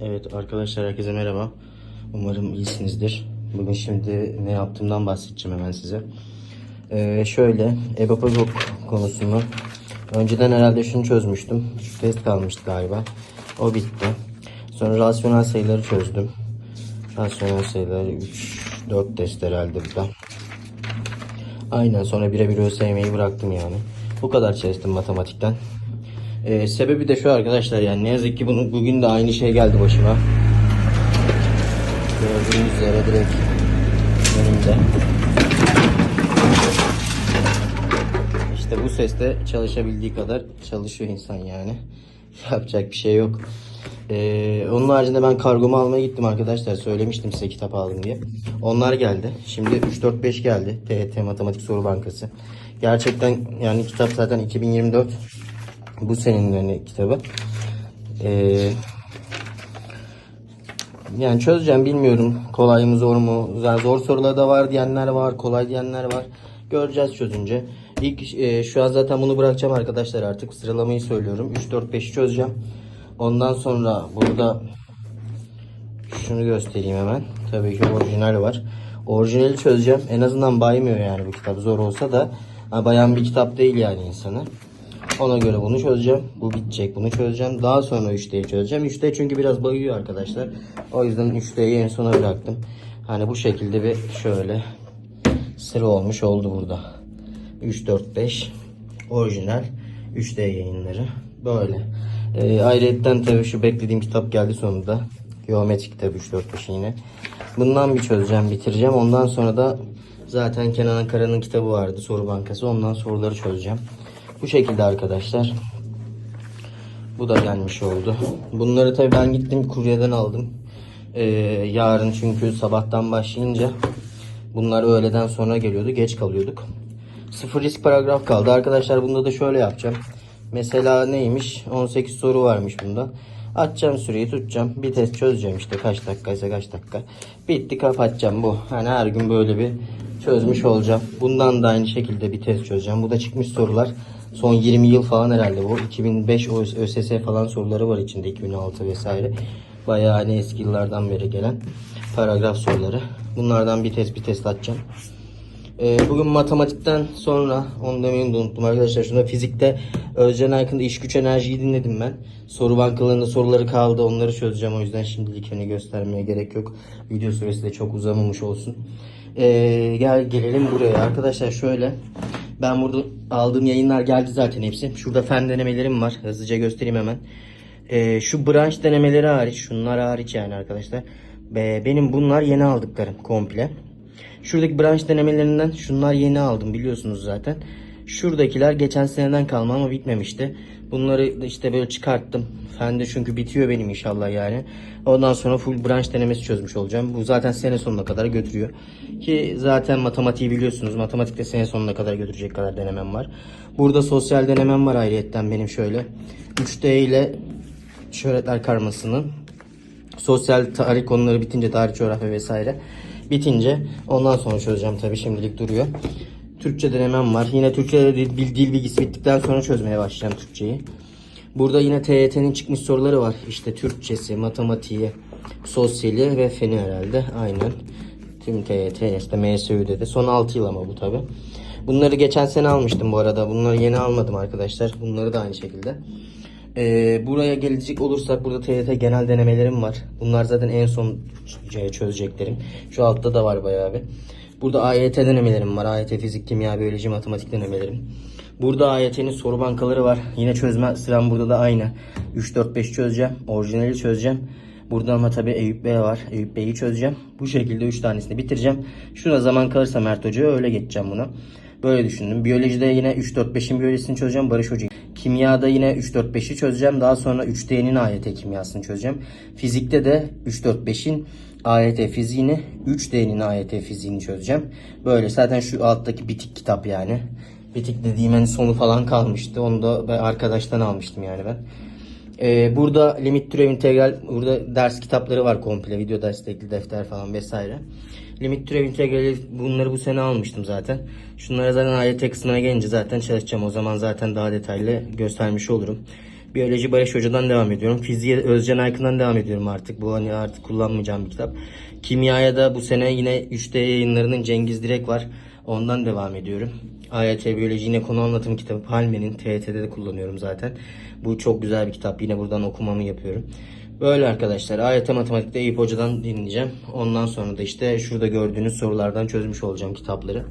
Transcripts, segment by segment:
Evet arkadaşlar herkese merhaba. Umarım iyisinizdir. Bugün şimdi ne yaptığımdan bahsedeceğim hemen size. Ee, şöyle EBAPAGOG konusunu önceden herhalde şunu çözmüştüm. Şu test kalmıştı galiba. O bitti. Sonra rasyonel sayıları çözdüm. Rasyonel sayıları 3 4 test herhalde bu da. Aynen sonra birebir ÖSYM'yi bıraktım yani. Bu kadar çalıştım matematikten. Ee, sebebi de şu arkadaşlar yani ne yazık ki bunu, bugün de aynı şey geldi başıma. Gördüğünüz üzere direkt önümde. İşte bu seste çalışabildiği kadar çalışıyor insan yani. Yapacak bir şey yok. Ee, onun haricinde ben kargomu almaya gittim arkadaşlar. Söylemiştim size kitap aldım diye. Onlar geldi. Şimdi 3-4-5 geldi. TET Matematik Soru Bankası. Gerçekten yani kitap zaten 2024 bu senenin hani kitabı. Ee, yani çözeceğim bilmiyorum. Kolay mı zor mu? Yani zor sorular da var diyenler var. Kolay diyenler var. Göreceğiz çözünce. İlk e, şu an zaten bunu bırakacağım arkadaşlar artık. Sıralamayı söylüyorum. 3 4 5'i çözeceğim. Ondan sonra burada şunu göstereyim hemen. Tabii ki orijinal var. Orijinali çözeceğim. En azından baymıyor yani bu kitap. Zor olsa da bayan bir kitap değil yani insanı. Ona göre bunu çözeceğim. Bu bitecek. Bunu çözeceğim. Daha sonra 3D'yi çözeceğim. 3D çünkü biraz bayıyor arkadaşlar. O yüzden 3D'yi en sona bıraktım. Hani bu şekilde bir şöyle sıra olmuş oldu burada. 3, 4, 5 orijinal 3D yayınları. Böyle. Ee, ayrıyetten tabii şu beklediğim kitap geldi sonunda. Geometri kitabı 3, 4, 5 yine. Bundan bir çözeceğim, bitireceğim. Ondan sonra da zaten Kenan Ankara'nın kitabı vardı soru bankası. Ondan soruları çözeceğim. Bu şekilde arkadaşlar. Bu da gelmiş oldu. Bunları tabii ben gittim kuryeden aldım. Ee, yarın çünkü sabahtan başlayınca bunlar öğleden sonra geliyordu. Geç kalıyorduk. Sıfır risk paragraf kaldı. Arkadaşlar bunda da şöyle yapacağım. Mesela neymiş? 18 soru varmış bunda. Açacağım süreyi tutacağım. Bir test çözeceğim işte kaç dakikaysa kaç dakika. Bitti kapatacağım bu. Hani her gün böyle bir çözmüş olacağım. Bundan da aynı şekilde bir test çözeceğim. Bu da çıkmış sorular. Son 20 yıl falan herhalde bu. 2005 ÖSS falan soruları var içinde 2006 vesaire. Bayağı hani eski yıllardan beri gelen paragraf soruları. Bunlardan bir test bir test atacağım. Ee, bugün matematikten sonra onu demeyi de unuttum arkadaşlar. Şunda fizikte Özcan Aykın'da iş güç enerjiyi dinledim ben. Soru bankalarında soruları kaldı. Onları çözeceğim. O yüzden şimdilik hani göstermeye gerek yok. Video süresi de çok uzamamış olsun. Ee, gel gelelim buraya. Arkadaşlar şöyle. Ben burada aldığım yayınlar geldi zaten hepsi. Şurada fen denemelerim var. Hızlıca göstereyim hemen. Ee, şu branş denemeleri hariç. Şunlar hariç yani arkadaşlar. Be- benim bunlar yeni aldıklarım komple. Şuradaki branş denemelerinden şunlar yeni aldım biliyorsunuz zaten. Şuradakiler geçen seneden kalma ama bitmemişti. Bunları işte böyle çıkarttım. Fende çünkü bitiyor benim inşallah yani. Ondan sonra full branş denemesi çözmüş olacağım. Bu zaten sene sonuna kadar götürüyor. Ki zaten matematiği biliyorsunuz. Matematikte sene sonuna kadar götürecek kadar denemem var. Burada sosyal denemem var ayrıyetten benim şöyle. 3D ile şöhretler karmasının sosyal tarih konuları bitince tarih coğrafya vesaire bitince ondan sonra çözeceğim tabii şimdilik duruyor. Türkçe denemem var. Yine Türkçe dil, dil, bilgisi bittikten sonra çözmeye başlayacağım Türkçeyi. Burada yine TYT'nin çıkmış soruları var. İşte Türkçesi, matematiği, sosyali ve feni herhalde. Aynen. Tüm TYT işte MSÜ'de de. Son 6 yıl ama bu tabi. Bunları geçen sene almıştım bu arada. Bunları yeni almadım arkadaşlar. Bunları da aynı şekilde. Ee, buraya gelecek olursak burada TYT genel denemelerim var. Bunlar zaten en son çözeceklerim. Şu altta da var bayağı bir. Burada AYT denemelerim var. AYT fizik, kimya, biyoloji, matematik denemelerim. Burada AYT'nin soru bankaları var. Yine çözme sıram burada da aynı. 3 4 5 çözeceğim. Orijinali çözeceğim. Burada ama tabii Eyüp Bey var. Eyüp Bey'i çözeceğim. Bu şekilde 3 tanesini bitireceğim. Şuna zaman kalırsa Mert Hoca'ya öyle geçeceğim buna. Böyle düşündüm. Biyolojide yine 3 4 5'in biyolojisini çözeceğim Barış Hoca. Kimyada yine 3 4 5'i çözeceğim. Daha sonra 3D'nin AYT kimyasını çözeceğim. Fizikte de 3 4 5'in AYT fiziğini, 3D'nin AYT fiziğini çözeceğim. Böyle zaten şu alttaki bitik kitap yani. Bitik dediğim hani sonu falan kalmıştı. Onu da ben arkadaştan almıştım yani ben. Ee, burada limit türev integral, burada ders kitapları var komple. Video destekli defter falan vesaire. Limit türev integrali bunları bu sene almıştım zaten. Şunlara zaten AYT kısmına gelince zaten çalışacağım. O zaman zaten daha detaylı göstermiş olurum. Biyoloji Barış Hoca'dan devam ediyorum. Fiziğe Özcan Aykın'dan devam ediyorum artık. Bu hani artık kullanmayacağım bir kitap. Kimyaya da bu sene yine 3D yayınlarının Cengiz Direk var. Ondan devam ediyorum. AYT Biyoloji yine konu anlatım kitabı Palme'nin TYT'de de kullanıyorum zaten. Bu çok güzel bir kitap. Yine buradan okumamı yapıyorum. Böyle arkadaşlar AYT Matematik'te Eyüp Hoca'dan dinleyeceğim. Ondan sonra da işte şurada gördüğünüz sorulardan çözmüş olacağım kitapları.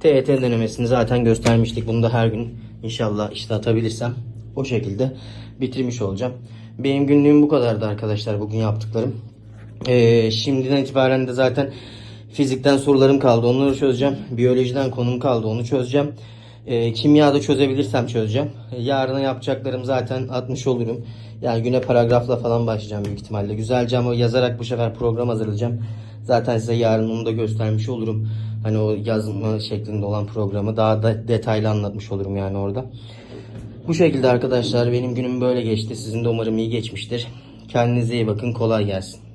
TET denemesini zaten göstermiştik. Bunu da her gün inşallah işte atabilirsem o şekilde bitirmiş olacağım. Benim günlüğüm bu kadardı arkadaşlar bugün yaptıklarım. Ee, şimdiden itibaren de zaten fizikten sorularım kaldı. Onları çözeceğim. Biyolojiden konum kaldı. Onu çözeceğim. Ee, kimyada çözebilirsem çözeceğim. Yarına yapacaklarım zaten atmış olurum. Yani güne paragrafla falan başlayacağım büyük ihtimalle. Güzelce ama yazarak bu sefer program hazırlayacağım. Zaten size yarın onu da göstermiş olurum. Hani o yazma şeklinde olan programı daha da detaylı anlatmış olurum yani orada. Bu şekilde arkadaşlar benim günüm böyle geçti. Sizin de umarım iyi geçmiştir. Kendinize iyi bakın. Kolay gelsin.